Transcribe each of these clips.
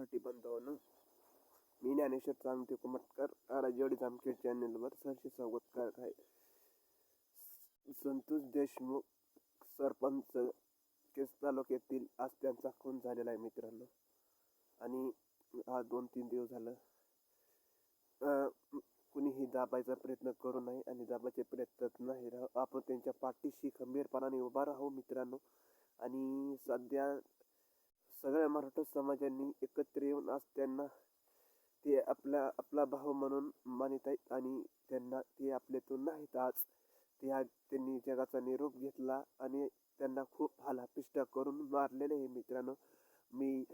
साठी बांधवांनो मी ज्ञानेश्वर चांगते कुमटकर राजवाडी जामखेड चॅनेलवर सहर्ष स्वागत करत आहे. संतोष देशमुख सरपंच केस तालुक्यातील आज त्यांचा खून झालेला आहे मित्रांनो. आणि हा दोन तीन दिवस झालं. कुणीही दाबायचा प्रयत्न करू नये आणि दाबायचे प्रयत्न नाही राहू. आपण त्यांच्या पाठीशी खंबीरपणाने उभा राहू मित्रांनो. आणि सध्या सगळ्या मराठा समाजांनी एकत्र येऊन आज त्यांना ते आपला आपला भाव म्हणून मानित आहेत आणि त्यांना ते आपल्यातून नाहीत. आज ते आज त्यांनी जगाचा निरोप घेतला आणि त्यांना खूप हालापिष्टा करून मारलेले आहे मित्रांनो. मी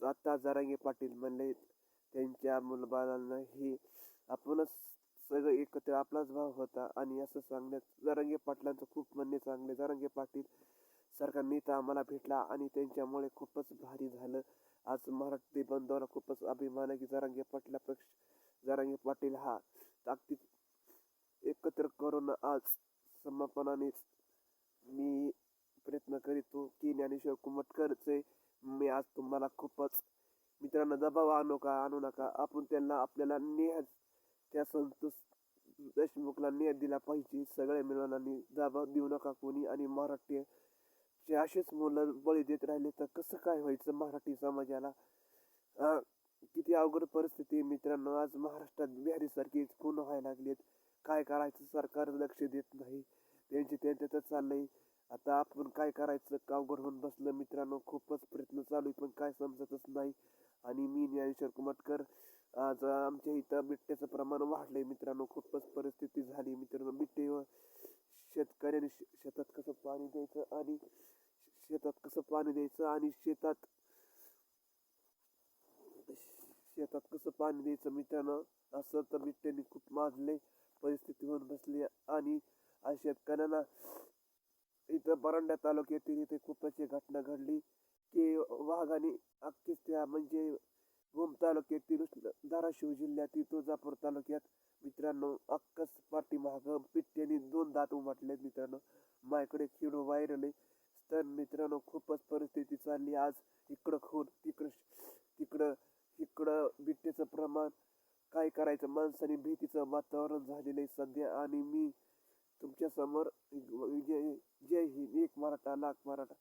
आता जरांगे पाटील म्हणले त्यांच्या मुलबाळांना ही आपणच सगळं एकत्र आपलाच भाव होता. आणि असं सांगण्यात जरांगे पाटलांचं खूप म्हणणे चांगले. जरांगे पाटील सारखा नेता आम्हाला भेटला आणि त्यांच्यामुळे खूपच भारी झालं. आज मराठी बंधवाला खूपच अभिमान आहे की जरांगे पाटलापेक्षा जरांगे पाटील हा ताकदीत एकत्र करून आज समापनानेच मी प्रयत्न करीतो की ज्ञानेश्वर कुमटकरचे मी आज तुम्हाला खूपच मित्रांनो दबाव आणू का आणू नका? आपण त्यांना आपल्याला नेह त्या संतोष देशमुखला न्याय दिला पाहिजे. सगळे मिळून आणि दबाव देऊ नका कोणी आणि मराठी चे असेच मुलं बळी देत राहिले तर कसं काय व्हायचं मराठी समाजाला? किती अवघड परिस्थिती आहे मित्रांनो. आज महाराष्ट्रात बिहारीसारखी खून व्हायला लागलेत. काय करायचं? सरकार लक्ष देत नाही. त्यांचे त्यांच्यातच चाललंय. आता आपण काय करायचं? का अवघड होऊन बसलं मित्रांनो. खूपच प्रयत्न चालू आहे पण काय समजतच नाही. आणि मी ज्ञानेश्वर कुमटकर आज आमच्या इथं बिबट्याचं प्रमाण वाढलंय मित्रांनो. खूपच परिस्थिती झाली मित्रांनो. बिबटे शेतकऱ्याने शे- शेतात कसं पाणी द्यायचं आणि शेतात कसं पाणी द्यायचं आणि शेतात शेतात कसं पाणी द्यायचं मिठानं असं तर बिबट्याने खूप माजले परिस्थिती होऊन बसली आणि शेतकऱ्यांना इथं बरांडा तालुक्यातील इथे खूपच अशी घटना घडली की वाघाने अख्खीच त्या म्हणजे भूम तालुक्यातील धाराशिव जिल्ह्यातील तुळजापूर तालुक्यात. मित्रांनो अक्कस पाठीमाग पिट्ट्याने दोन दात उमटले मित्रांनो. माझ्याकडे किडो व्हायरल आहे. तर मित्रांनो खूपच परिस्थिती चालली आज. इकडं खून तिकडं तिकडं इकडं बिट्ट्याचं प्रमाण. काय करायचं? माणसाने भीतीचं वातावरण झालेलं आहे सध्या. आणि मी तुमच्यासमोर जय जय हिंद. एक मराठा लाख मराठा.